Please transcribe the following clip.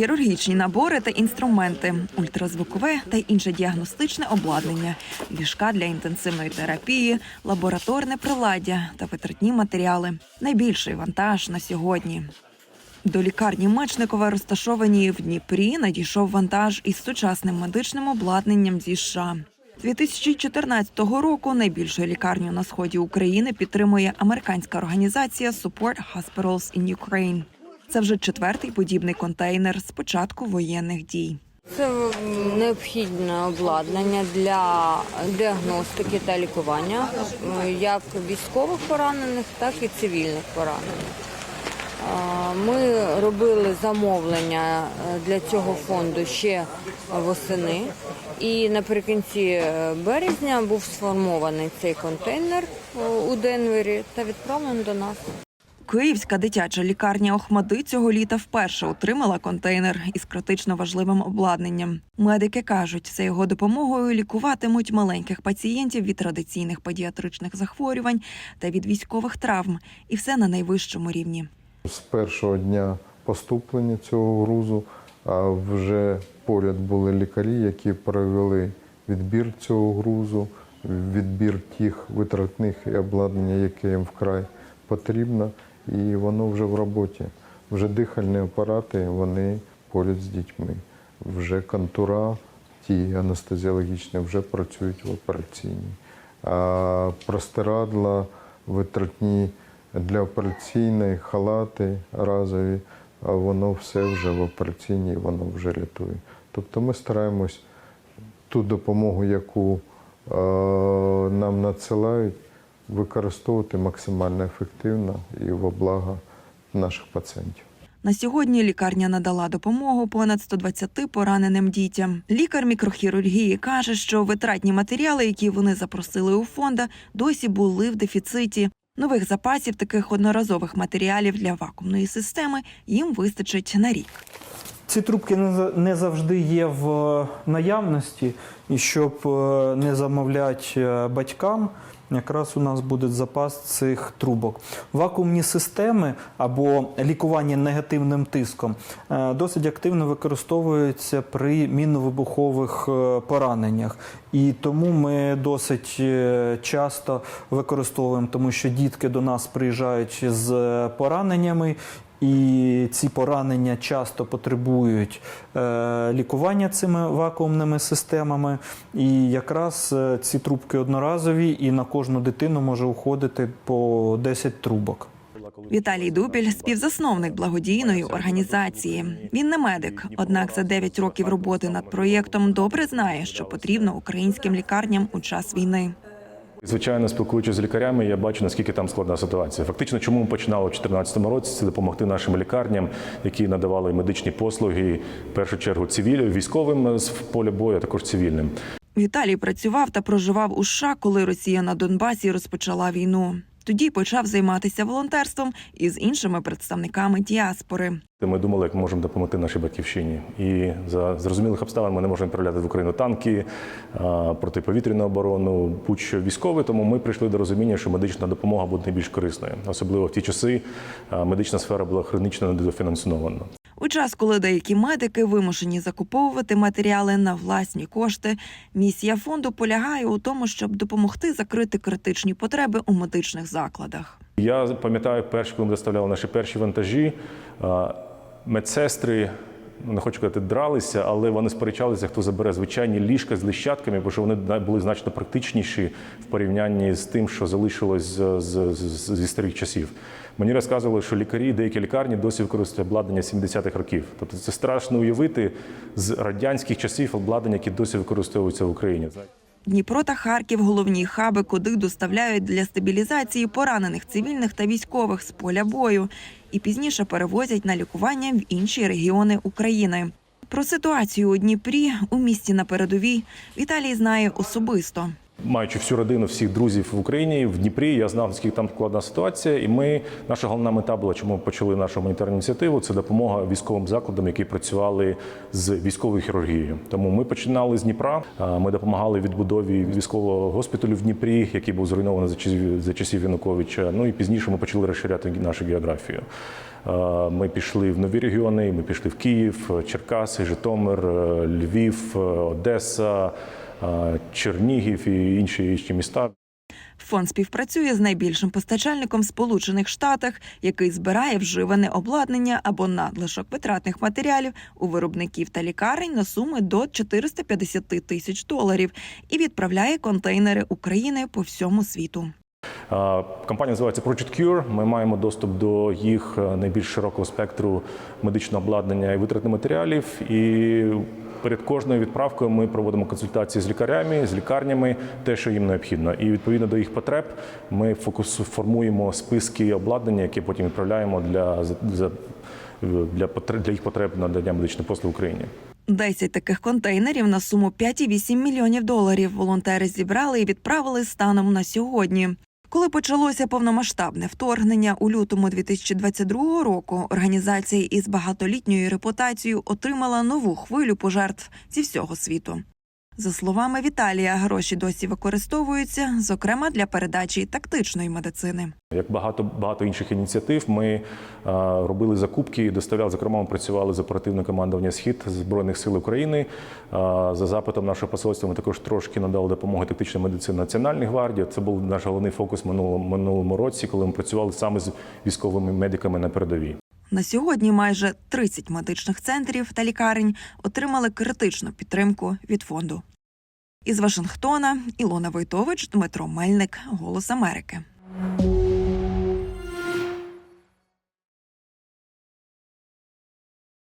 хірургічні набори та інструменти, ультразвукове та інше діагностичне обладнання, ліжка для інтенсивної терапії, лабораторне приладдя та витратні матеріали. Найбільший вантаж на сьогодні. До лікарні Мечникова, розташованій в Дніпрі, надійшов вантаж із сучасним медичним обладнанням зі США. 2014 року найбільшу лікарню на сході України підтримує американська організація Support Hospitals in Ukraine. Це вже четвертий подібний контейнер з початку воєнних дій. Це необхідне обладнання для діагностики та лікування як військових поранених, так і цивільних поранених. Ми робили замовлення е, для цього фонду ще восени, і наприкінці е, березня був сформований цей контейнер е, у Денвері та відправлений до нас. Київська дитяча лікарня Охмади цього літа вперше отримала контейнер із критично важливим обладнанням. Медики кажуть, за його допомогою лікуватимуть маленьких пацієнтів від традиційних педіатричних захворювань та від військових травм, і все на найвищому рівні. З першого дня поступлення цього грузу вже поряд були лікарі, які провели відбір цього грузу, відбір тих витратних і обладнання, яке їм вкрай потрібно, і воно вже в роботі. Вже дихальні апарати, вони поряд з дітьми. Вже контура, ті анестезіологічні, вже працюють в операційній. А простирадла, витратні для операційної, халати разові, а воно все вже в операційній, воно вже рятує. Тобто ми стараємось ту допомогу, яку е, нам надсилають, використовувати максимально ефективно і во благо наших пацієнтів. На сьогодні лікарня надала допомогу понад 120 пораненим дітям. Лікар мікрохірургії каже, що витратні матеріали, які вони запросили у фонда, досі були в дефіциті. Нових запасів таких одноразових матеріалів для вакуумної системи їм вистачить на рік. Ці трубки не за- не завжди є в наявності, і щоб е, не замовляти е, батькам, якраз у нас буде запас цих трубок. Вакуумні системи або лікування негативним тиском е, досить активно використовуються при мінно-вибухових е, пораненнях. І тому ми досить е, часто використовуємо, тому що дітки до нас приїжджають з пораненнями. І ці поранення часто потребують е, лікування цими вакуумними системами. І якраз е, ці трубки одноразові, і на кожну дитину може уходити по 10 трубок. Віталій Дупіль співзасновник благодійної організації. Він не медик, однак за 9 років роботи над проєктом добре знає, що потрібно українським лікарням у час війни. Звичайно, спілкуючись з лікарями, я бачу наскільки там складна ситуація. Фактично, чому ми починали у 2014 році, це допомогти нашим лікарням, які надавали медичні послуги в першу чергу цивіль, військовим з поля бою, а також цивільним. Віталій працював та проживав у США, коли Росія на Донбасі розпочала війну. Тоді почав займатися волонтерством із іншими представниками діаспори. Ми думали, як ми можемо допомогти нашій батьківщині. І за зрозумілих обставин ми не можемо відправляти в Україну танки, протиповітряну оборону, будь-що військове. Тому ми прийшли до розуміння, що медична допомога буде найбільш корисною. Особливо в ті часи медична сфера була хронічно недофінансована. У час, коли деякі медики вимушені закуповувати матеріали на власні кошти, місія фонду полягає у тому, щоб допомогти закрити критичні потреби у медичних закладах. Я пам'ятаю, перші, коли ми доставляли наші перші вантажі, медсестри. Не хочу казати, дралися, але вони сперечалися, хто забере звичайні ліжка з лищатками, бо що вони були значно практичніші в порівнянні з тим, що залишилось з, з, з, зі старих часів. Мені розказували, що лікарі, деякі лікарні досі використовують обладнання 70-х років. Тобто це страшно уявити з радянських часів обладнання, які досі використовуються в Україні. Дніпро та Харків головні хаби, куди доставляють для стабілізації поранених цивільних та військових з поля бою, і пізніше перевозять на лікування в інші регіони України. Про ситуацію у Дніпрі у місті на передовій Віталій знає особисто. Маючи всю родину, всіх друзів в Україні, в Дніпрі, я знав, наскільки там складна ситуація. І ми, наша головна мета була, чому ми почали нашу гуманітарну ініціативу, це допомога військовим закладам, які працювали з військовою хірургією. Тому ми починали з Дніпра. Ми допомагали відбудові військового госпіталю в Дніпрі, який був зруйнований за часів, за часів Януковича. Ну і пізніше ми почали розширяти нашу географію. Ми пішли в нові регіони. Ми пішли в Київ, Черкаси, Житомир, е, Львів, е, Одеса, Чернігів і інші, інші міста. Фонд співпрацює з найбільшим постачальником в Сполучених Штатах, який збирає вживане обладнання або надлишок витратних матеріалів у виробників та лікарень на суми до 450 тисяч доларів і відправляє контейнери України по всьому світу. Компанія називається Project Cure. Ми маємо доступ до їх е, найбільш широкого спектру медичного обладнання і витратних матеріалів. І перед кожною відправкою ми проводимо консультації з лікарями, з лікарнями, те, що їм необхідно. І відповідно до їх потреб ми фокус формуємо списки обладнання, які потім відправляємо для, для, потреб- для їх потреб надання медичних послуг в Україні. 10 таких контейнерів на суму 5,8 мільйонів доларів волонтери зібрали і відправили станом на сьогодні. Коли почалося повномасштабне вторгнення у лютому 2022 року, організація із багатолітньою репутацією отримала нову хвилю пожертв зі всього світу. За словами Віталія, гроші досі використовуються, зокрема для передачі тактичної медицини. Як багато багато інших ініціатив, ми е, робили закупки і доставляли. Зокрема, ми працювали з оперативним командуванням Схід збройних сил України. Е, за запитом нашого посольства ми також трошки надали допомоги тактичної медицини Національній гвардії. Це був наш головний фокус минулому році, коли ми працювали саме з військовими медиками на передовій. На сьогодні майже 30 медичних центрів та лікарень отримали критичну підтримку від фонду. Із Вашингтона Ілона Войтович, Дмитро Мельник, Голос Америки.